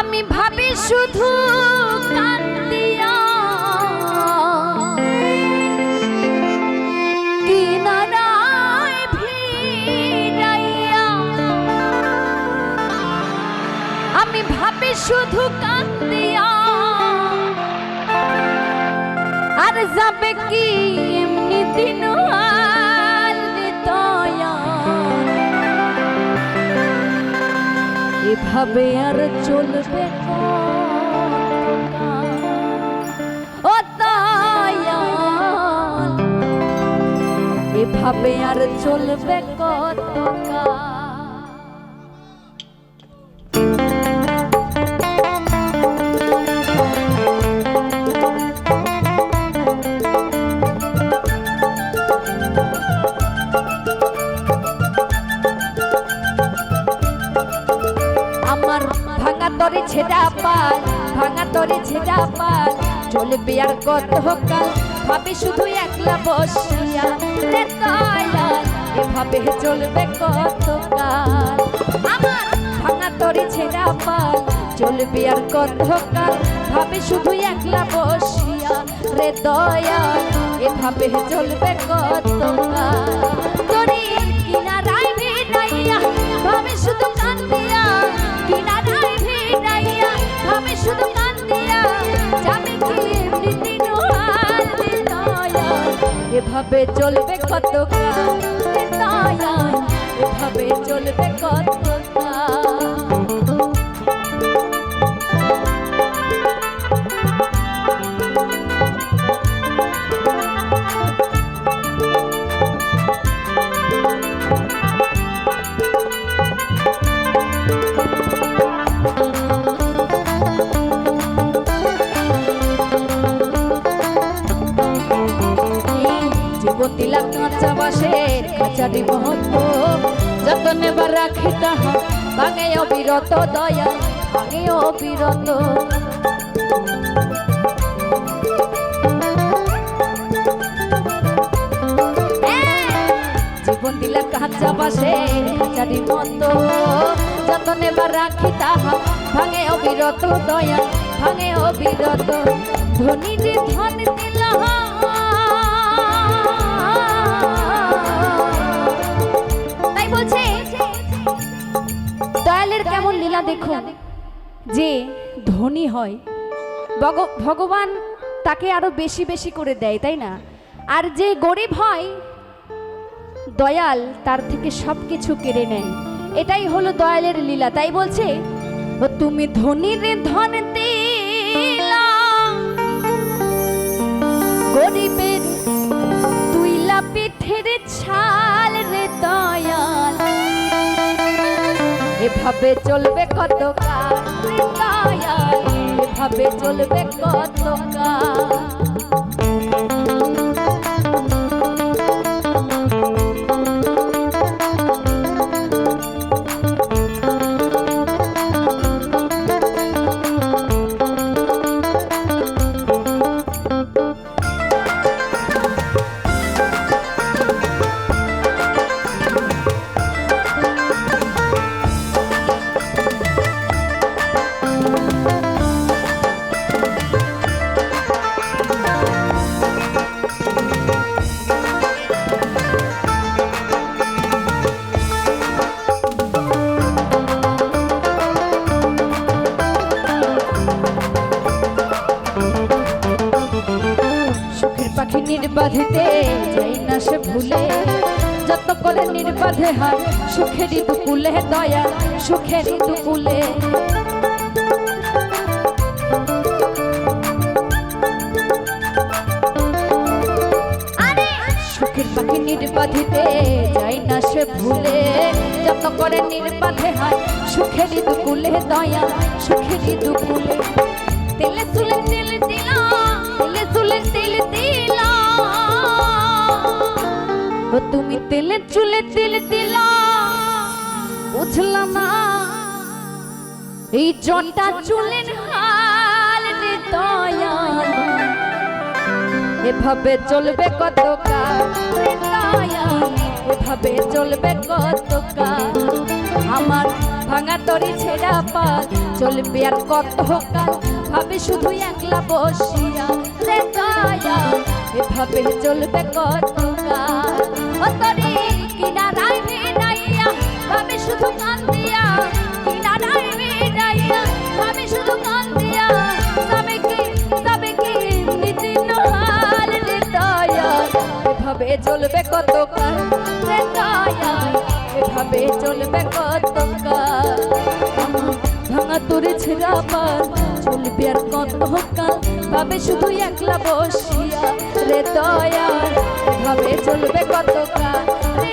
আমি ভাবি শুধু কান্দিয়া আমি ভাবি শুধু কান্দিয়া আর যাবে কি এমনি দিন এভাবে আর চলবে? ও এভাবে আর চলবে কতকাল আমার তরে ছেড়া পাল ভাঙা তরে ছেড়া পাল চলবে আর কত কাল, ভাবে শুধু একলা বসিয়া এভাবে চলবে কত কাল? আমার ভাঙা তরে ছেড়া পাল চলবে আর কত কাল, ভাবে শুধু একলা বসিয়া রে দয়াল এভাবে চলবে কত কাল? এভাবে চলবে কত কাল? দয়া এভাবে চলবে কত খাঁচারি মহত্ব, যতনে বা রাখি তাহা, ভাঙে অবিরত দয়া, ভাঙে অবিরত। জীবন দিলা কাঁচা বাসের খাঁচারি মতো যতনে বা রাখি তাহা, ভাঙে অবিরত দয়া, ভাঙে অবিরত। ধনী যে ধন দিলা দেখুন, যে ধনী হয় ভগবান তাকে আরও বেশি বেশি করে দেয়, তাই না? আর যে গরিব হয়, দয়াল তার থেকে সব কিছু কেড়ে নেয়। এটাই হলো দয়ালের লীলা, তাই বলছে তুমি ধনীর ধন দিলা, গরিবের তুইলা পিঠের ছাল রে দয়াল এভাবে চলবে কত কাল? এভাবে চলবে কত কাল? পাখি নির্বাধিতে যাই না সে ভুলে। যত করে নির্বাধে হয় সুখেরই দুকুলে দয়া সুখেরই দুকুলে সুখের পাখি নির্বাধিতে যাই না সে ভুলে। যত করে নির্বাধে হয় সুখেরই দুকুলে দয়া সুখেরই দুকুলে তেলে তুলে তেলে দিলা ও তুমি তেলে চুলে তেলে দিলা। বুঝলাম না। এই জটা চুলের হাল রে দয়া এভাবে চলবে কত কাল এভাবে চলবে কত কাল আমার ভাঙা তরি ছেঁড়া পাল চলবে আর কত কাল ভাবে শুধু একলা বসিয়া রে দয়াল, এভাবে চলবে কত কাল ও তরি কিনারায় ভিড়াইয়া ভাবে শুধু কান্দিয়া কিনারায় ভাবে শুধু কান্দিয়া তবে কি তবে কি দয়াল এভাবে চলবে কত এভাবে চলবে কত ভাঙা তোরে ছেঁড়া আর কত কাল ভাবে শুধু একলা বসিয়া রে দয়া ভাবে চলবে কত কাল রে